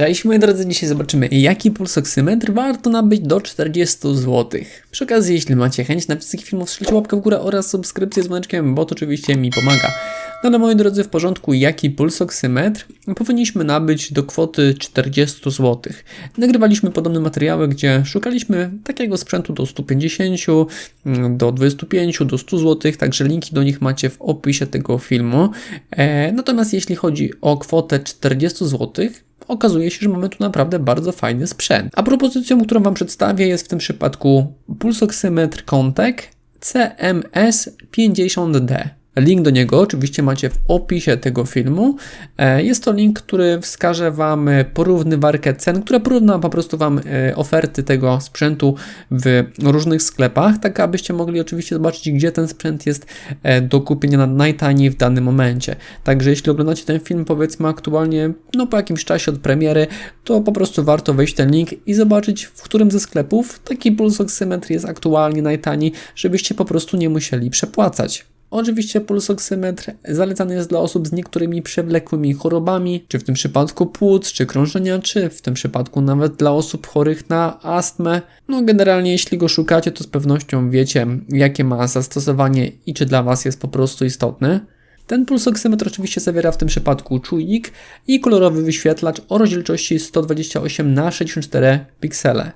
Cześć moi drodzy, dzisiaj zobaczymy jaki pulsoksymetr warto nabyć do 40 zł. Przy okazji, jeśli macie chęć na wszystkich filmów, strzelcie łapkę w górę oraz subskrypcję z dzwoneczkiem, bo to oczywiście mi pomaga. No ale moi drodzy, w porządku, jaki pulsoksymetr powinniśmy nabyć do kwoty 40 zł. Nagrywaliśmy podobne materiały, gdzie szukaliśmy takiego sprzętu do 150, mm, do 25, do 100 zł, także linki do nich macie w opisie tego filmu. E, natomiast jeśli chodzi o kwotę 40 zł, okazuje się, że mamy tu naprawdę bardzo fajny sprzęt. A propozycją, którą Wam przedstawię, jest w tym przypadku pulsoksymetr Contek CMS50D. Link do niego oczywiście macie w opisie tego filmu. E, Jest to link, który wskaże Wam porównywarkę cen, która porówna po prostu Wam e, oferty tego sprzętu w różnych sklepach, tak abyście mogli oczywiście zobaczyć, gdzie ten sprzęt jest e, do kupienia na najtaniej w danym momencie. Także jeśli oglądacie ten film powiedzmy aktualnie, no po jakimś czasie od premiery, to po prostu warto wejść ten link i zobaczyć, w którym ze sklepów taki pulsoksymetr jest aktualnie najtaniej, żebyście po prostu nie musieli przepłacać. Oczywiście pulsoksymetr zalecany jest dla osób z niektórymi przewlekłymi chorobami, czy w tym przypadku płuc, czy krążenia, czy w tym przypadku nawet dla osób chorych na astmę. No generalnie jeśli go szukacie, to z pewnością wiecie, jakie ma zastosowanie i czy dla Was jest po prostu istotny. Ten pulsoksymetr oczywiście zawiera w tym przypadku czujnik i kolorowy wyświetlacz o rozdzielczości 128 na 64 piksele.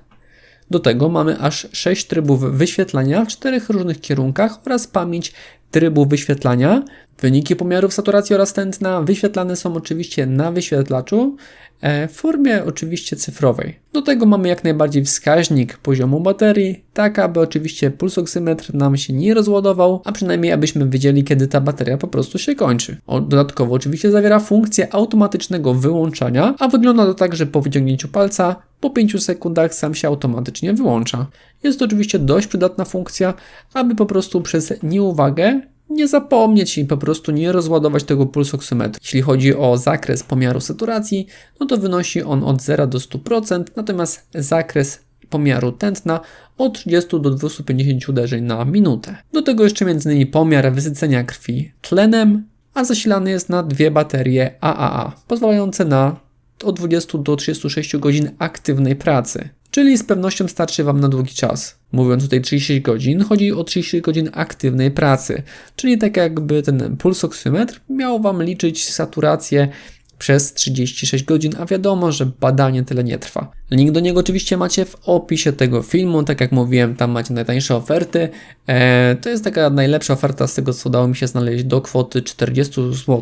Do tego mamy aż 6 trybów wyświetlania w czterech różnych kierunkach oraz pamięć trybu wyświetlania. Wyniki pomiarów saturacji oraz tętna wyświetlane są oczywiście na wyświetlaczu e, w formie oczywiście cyfrowej. Do tego mamy jak najbardziej wskaźnik poziomu baterii, tak aby oczywiście pulsoksymetr nam się nie rozładował, a przynajmniej abyśmy wiedzieli kiedy ta bateria po prostu się kończy. O, dodatkowo oczywiście zawiera funkcję automatycznego wyłączania, a wygląda to tak, że po wyciągnięciu palca po 5 sekundach sam się automatycznie wyłącza. Jest to oczywiście dość przydatna funkcja, aby po prostu przez nieuwagę nie zapomnieć i po prostu nie rozładować tego pulsoksymetru. Jeśli chodzi o zakres pomiaru saturacji, no to wynosi on od 0 do 100%, natomiast zakres pomiaru tętna od 30 do 250 uderzeń na minutę. Do tego jeszcze m.in. pomiar wysycenia krwi tlenem, a zasilany jest na dwie baterie AAA, pozwalające na od 20 do 36 godzin aktywnej pracy. Czyli z pewnością starczy Wam na długi czas. Mówiąc tutaj 36 godzin, chodzi o 36 godzin aktywnej pracy. Czyli tak jakby ten pulsoksymetr miał Wam liczyć saturację przez 36 godzin, a wiadomo, że badanie tyle nie trwa. Link do niego oczywiście macie w opisie tego filmu, tak jak mówiłem, tam macie najtańsze oferty. Eee, to jest taka najlepsza oferta z tego, co udało mi się znaleźć do kwoty 40 zł.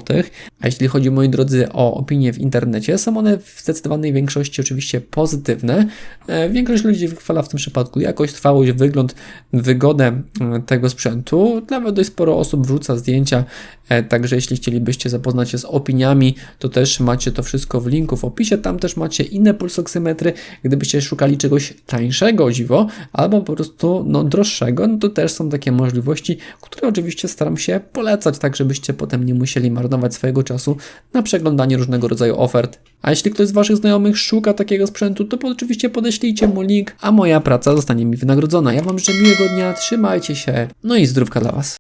A jeśli chodzi, moi drodzy, o opinie w internecie, są one w zdecydowanej większości oczywiście pozytywne. Eee, większość ludzi wychwala w tym przypadku jakość, trwałość, wygląd, wygodę e, tego sprzętu. Nawet dość sporo osób wrzuca zdjęcia, e, także jeśli chcielibyście zapoznać się z opiniami, to też macie to wszystko w linku w opisie. Tam też macie inne pulsoksymetry. Gdybyście szukali czegoś tańszego, dziwo, albo po prostu no, droższego, no to też są takie możliwości, które oczywiście staram się polecać, tak żebyście potem nie musieli marnować swojego czasu na przeglądanie różnego rodzaju ofert. A jeśli ktoś z Waszych znajomych szuka takiego sprzętu, to oczywiście podeślijcie mu link, a moja praca zostanie mi wynagrodzona. Ja Wam życzę miłego dnia, trzymajcie się, no i zdrówka dla Was.